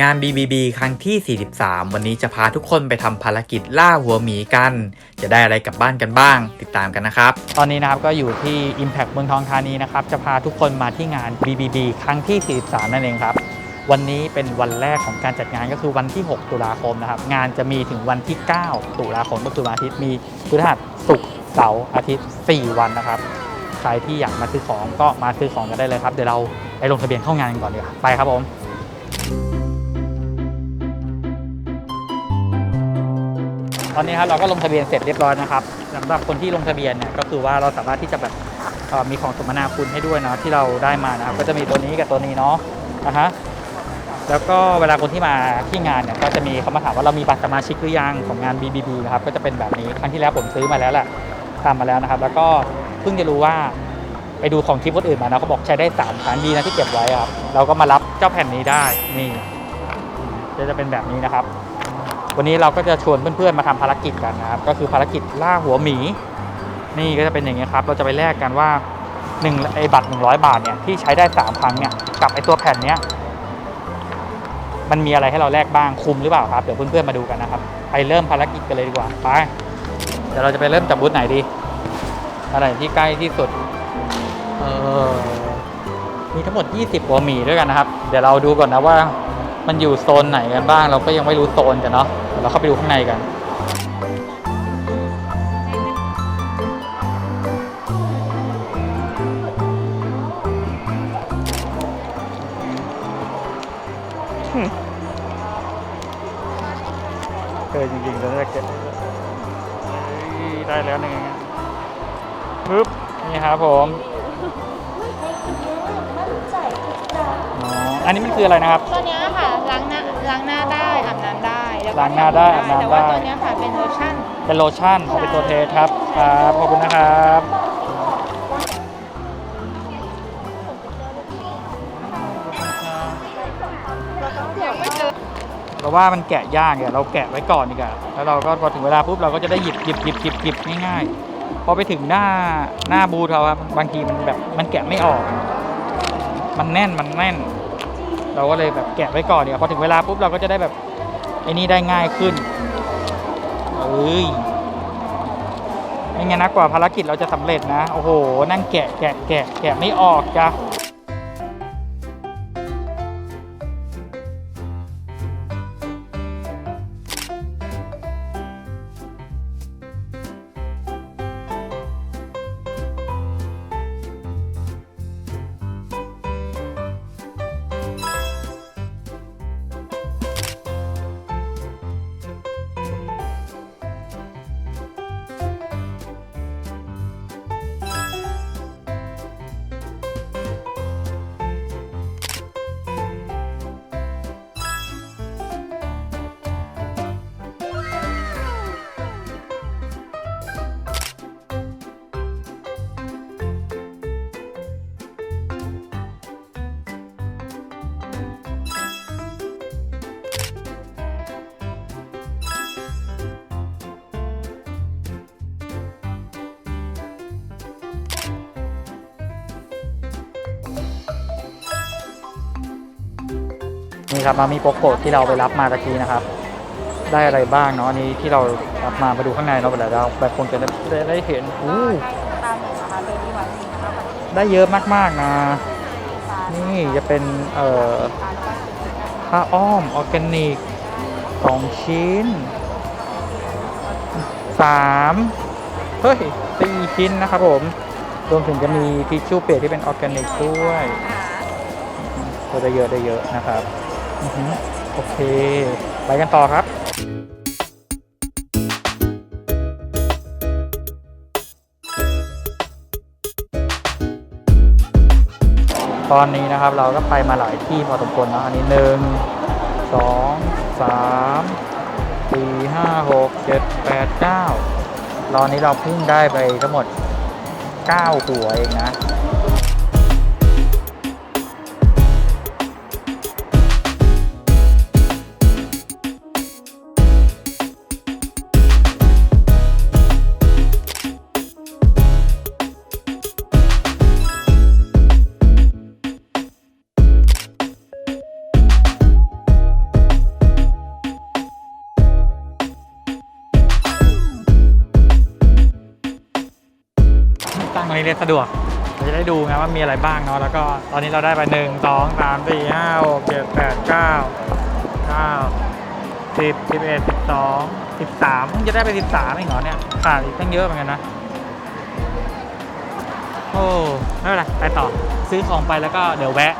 งาน BBB ครั้งที่ 43 วันนี้จะพาทุกคนไปทำภารกิจล่าหัวหมีกัน จะได้อะไรกลับบ้านกันบ้าง ติดตามกันนะครับ ตอนนี้นะครับก็อยู่ที่ Impact เมืองทองธานีนะครับ จะพาทุกคนมาที่งาน BBB ครั้งที่ 43 นั่นเองครับ วันนี้เป็นวันแรกของการจัดงานก็คือวันที่ 6 ตุลาคมนะครับ งานจะมีถึงวันที่ 9 ตุลาคมก็คือวันอาทิตย์ มีพฤหัสศุกร์ เสาร์อาทิตย์ 4 วันนะครับ ใครที่อยากมาซื้อของก็มาซื้อของกันได้เลยครับ เดี๋ยวเราไปลงทะเบียนเข้างานกันก่อนดีกว่า ไปครับผม ตอนนี้ครับเราก็ลงทะเบียนเสร็จเรียบร้อยนะครับสำหรับคนที่ลงทะเบียนเนี่ยก็คือว่าเราสามารถที่จะแบบมีของสมนาคุณให้ด้วยนะที่เราได้มานะครับก็จะมีตัวนี้กับตัวนี้เนาะนะฮะแล้วก็เวลาคนที่มาที่งานเนี่ยก็จะมีเขามาถามว่าเรามีบัตรสมาชิกหรือยังของงาน BBB นะครับก็จะเป็นแบบนี้ครั้งที่แล้วผมซื้อมาแล้วแหละทำมาแล้วนะครับ แล้วก็เพิ่งจะรู้ว่าไปดูของคลิปคนอื่นมานะเขาบอกใช้ได้สามครั้งดีนะที่เก็บไว้ครับเราก็มารับเจ้าแผ่นนี้ได้นี่ก็จะเป็นแบบนี้นะครับ วันนี้เราก็จะชวนเพื่อนๆมาทำภารกิจกันนะครับ ก็คือภารกิจล่าหัวหมี นี่ก็จะเป็นอย่างนี้ครับ เราจะไปแลกกันว่าหนึ่งไอ้บัตร 100 บาทเนี่ยที่ใช้ได้ 3 ครั้งเนี่ยกับไอ้ตัวแผ่นเนี้ยมันมีอะไรให้เราแลกบ้างคุ้มหรือเปล่าครับ เดี๋ยวเพื่อนๆมาดูกันนะครับ ไปเริ่มภารกิจกันเลยดีกว่าไปเดี๋ยวเราจะไปเริ่มจากบูธไหนดีอะไรที่ใกล้ที่สุดเออมีทั้งหมด 20หัวหมีด้วยกันนะครับ เดี๋ยวเราดูก่อนนะว่า มันอยู่โซนไหนกันบ้าง เราก็ยังไม่รู้โซนกันเนาะเดี๋ยวเราเข้าไปดูข้างในกันเออจริงๆตอนแรกเก็บได้แล้วหนึ่งปึ๊บนี่ครับผมอ๋ออันนี้มันคืออะไรนะครับตัวเนี้ย ล้วก็ล้างหน้าได้อาบน้ำแต่ว่าได้ตัวเนี้ยค่ะเป็นโลชั่น เป็นโลชั่นเอาเป็นตัวเทสครับครับขอบคุณนะครับเราว่ามันแกะยากเนี่ยเราแกะไว้ก่อนดีกว่าแล้วเราก็พอถึงเวลาปุ๊บเราก็จะได้หยิบหยิบหยิบหยิบหยิบง่ายๆพอไปถึงหน้าหน้าบูธเขาครับบางทีมันแบบมันแกะไม่ออก มันแน่นมันแน่น เราก็เลยแบบแกะไว้ก่อนเดี๋ยวพอถึงเวลาปุ๊บเราก็จะได้แบบ ไอ้นี่ได้ง่ายขึ้นเอ้ยไม่งั้นนะกว่าภารกิจเราจะสำเร็จนะ โอ้โห นั่งแกะแกะแกะแกะไม่ออกจ้ะ นี่ครับมามีโปโกะที่เราไปรับมาตะกี้นะครับ ได้อะไรบ้างเนาะอันนี้ที่เรารับมามาดูข้างในเนาะเดี๋ยวเราแบบคงจะได้ได้เห็นอู้ได้เยอะมากๆนะ นี่จะเป็นเอ่อผ้าอ้อมออร์แกนิกสองชิ้นสามเฮ้ยสี่ชิ้นนะครับผมรวมถึงจะมีทิชชู่เปียกที่เป็นออร์แกนิกด้วยก็ได้เยอะได้เยอะนะครับอือหือ โอเค ไปกันต่อครับตอนนี้นะครับเราก็ไปมาหลายที่พอสมควรนะอันนี้หนึ่งสองสามสี่ห้าหกเจ็ดแปดเก้าตอนนี้เราเพิ่งได้ไปทั้งหมดเก้าหัวเองนะ รงนี้เรียนสะดวกเราจะได้ดูไงว่ามีอะไรบ้างเนาะแล้วก็ตอนนี้เราได้ไปหนึ่งสองสามสี่ห้าหกเจ็ดแปดเก้าเก้าสิบสิบเอ็ดสิบสองสิบสามจะได้ไปสิบสามเองเหรอเนี่ยขาดอีกตั้งเยอะเหมือนกันนะโอ้ไม่เป็นไรไปต่อซื้อของไปแล้วก็เดี๋ยวแวะ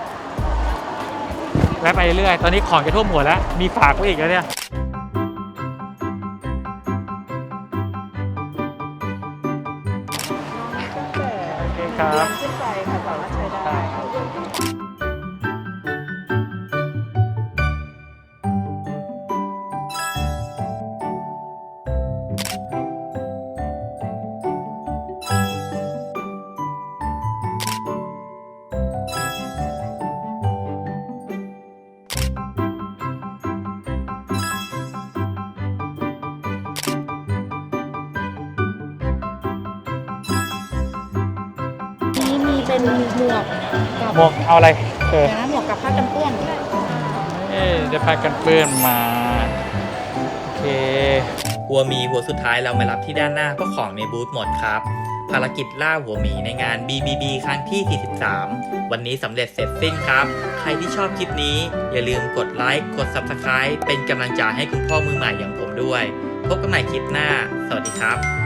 แวะไปเรื่อยๆตอนนี้ของจะท่วมหัวแล้ว มีฝากไว้อีกแล้วเนี่ย เป็นหมวกกับหมวกเอาอะไรเออเดี๋ยวนะหมวกกับผ้ากันเปื้อนเอ๊ะจะพากันเปื้อนมา โอเค หัวหมีหัวสุดท้ายเรามารับที่ด้านหน้าเพราะของในบูธหมดครับ ภารกิจล่าหัวหมีในงาน BBB ครั้งที่ 43 วันนี้สำเร็จเสร็จสิ้นครับ ใครที่ชอบคลิปนี้ อย่าลืมกดไลค์กด Subscribe เป็นกำลังใจให้คุณพ่อมือใหม่อย่างผมด้วย พบกันใหม่คลิปหน้า สวัสดีครับ